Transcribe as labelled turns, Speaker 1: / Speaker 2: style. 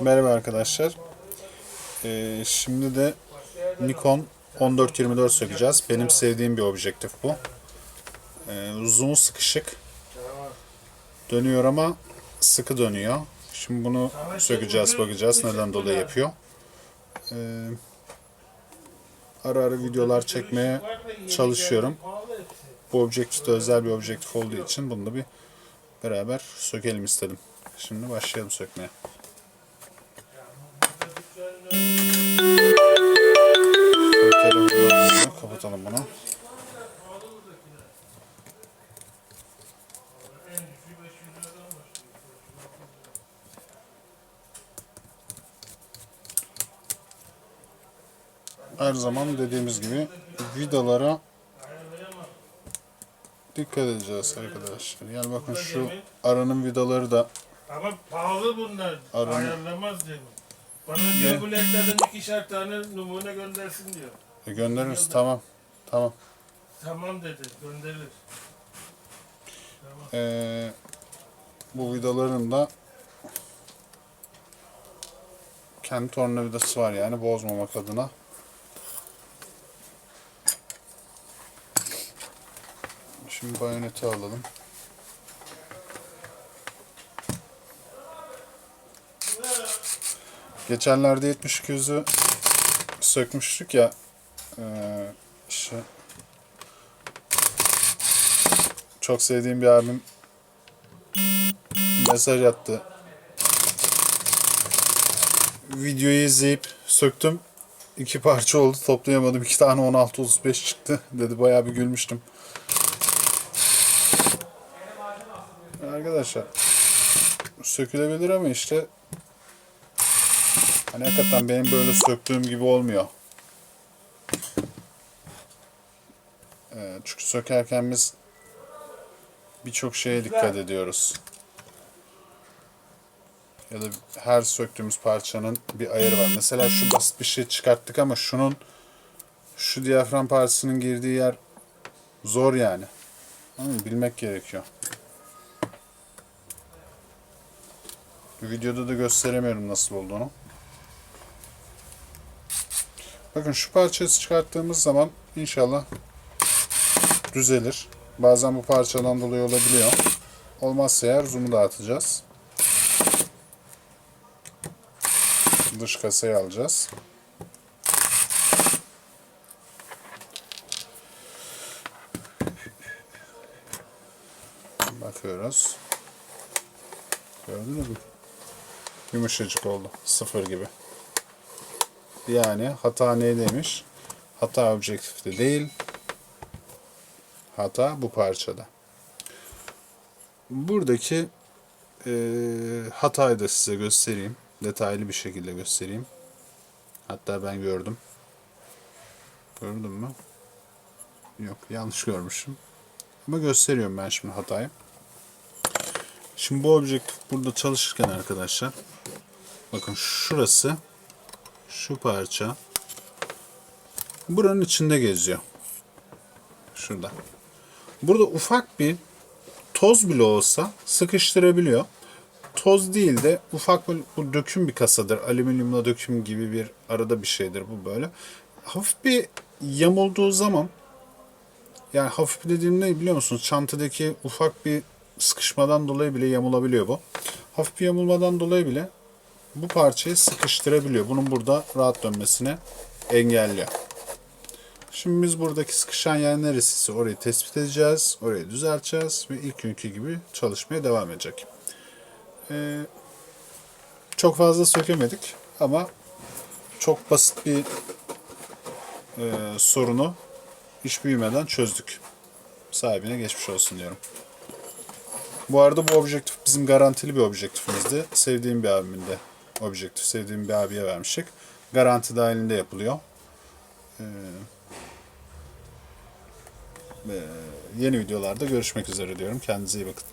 Speaker 1: Merhaba arkadaşlar. Ee, şimdi de Nikon 1424 sökeceğiz. Benim sevdiğim bir objektif bu. Ee, zoom'u sıkışık. Dönüyor ama sıkı dönüyor. Şimdi bunu sökeceğiz, bakacağız neden dolayı yapıyor. Ee, ara ara videolar çekmeye çalışıyorum. Bu objektif de özel bir objektif olduğu için bunu da bir beraber sökelim istedim. Şimdi başlayalım sökmeye. Her zaman dediğimiz gibi vidalara dikkat edeceğiz arkadaşlar. Yani bakın şu aranın vidaları da
Speaker 2: Ama pahalı bunlar.
Speaker 1: Arama.
Speaker 2: Ayarlamaz diyor. Bana diyor bu ledlerden ikişer tane numune göndersin diyor.
Speaker 1: e, göndeririz. Tamam. Tamam.
Speaker 2: Tamam dedi gönderilir.
Speaker 1: Ee, bu vidaların da kendi tornavidası var yani bozmamak adına. Şimdi bayoneti alalım. Geçenlerde 7200'ü sökmüştük ya ee, işte çok sevdiğim bir abim mesaj attı. Videoyu izleyip söktüm. İki parça oldu toplayamadım. İki tane 16-35 çıktı. Dedi bayağı bir gülmüştüm. Arkadaşlar sökülebilir ama işte hani hakikaten benim böyle söktüğüm gibi olmuyor. Ee, çünkü sökerken biz birçok şeye dikkat ediyoruz. Ya da her söktüğümüz parçanın bir ayarı var. Mesela şu basit bir şey çıkarttık ama şunun şu diyafram parçasının girdiği yer zor yani. Anladın mı? Bilmek gerekiyor. Videoda da gösteremiyorum nasıl olduğunu. Bakın şu parçayı çıkarttığımız zaman inşallah düzelir. Bazen bu parçadan dolayı olabiliyor. Olmazsa eğer zoom'u dağıtacağız. Dış kasayı alacağız. Bakıyoruz. Gördünüz mü? Yumuşacık oldu. Sıfır gibi. Yani hata neydeymiş? Hata objektifte değil, Hata bu parçada. Buradaki e, hatayı da size göstereyim. Detaylı bir şekilde göstereyim. Hatta ben gördüm. Gördün mü? Yok yanlış görmüşüm. Ama gösteriyorum ben şimdi hatayı. Şimdi bu objektif burada çalışırken arkadaşlar bakın şurası şu parça buranın içinde geziyor. Şurada. Burada ufak bir toz bile olsa sıkıştırabiliyor. Toz değil de ufak bir bu döküm bir kasadır. Alüminyumla döküm gibi bir arada bir şeydir bu böyle. Hafif bir yamulduğu zaman yani hafif dediğim ne biliyor musunuz? Çantadaki ufak bir sıkışmadan dolayı bile yamulabiliyor bu. Hafif bir yamulmadan dolayı bile bu parçayı sıkıştırabiliyor. Bunun burada rahat dönmesini engelliyor. Şimdi biz buradaki sıkışan yer neresi orayı tespit edeceğiz. Orayı düzelteceğiz ve ilk günkü gibi çalışmaya devam edecek. Ee, çok fazla sökemedik ama çok basit bir e, sorunu iş büyümeden çözdük. Sahibine geçmiş olsun diyorum. Bu arada bu objektif bizim garantili bir objektifimizdi. Sevdiğim bir abimin de objektif sevdiğim bir abiye vermiştik. Garanti dahilinde yapılıyor. Ee, yeni videolarda görüşmek üzere diyorum. Kendinize iyi bakın.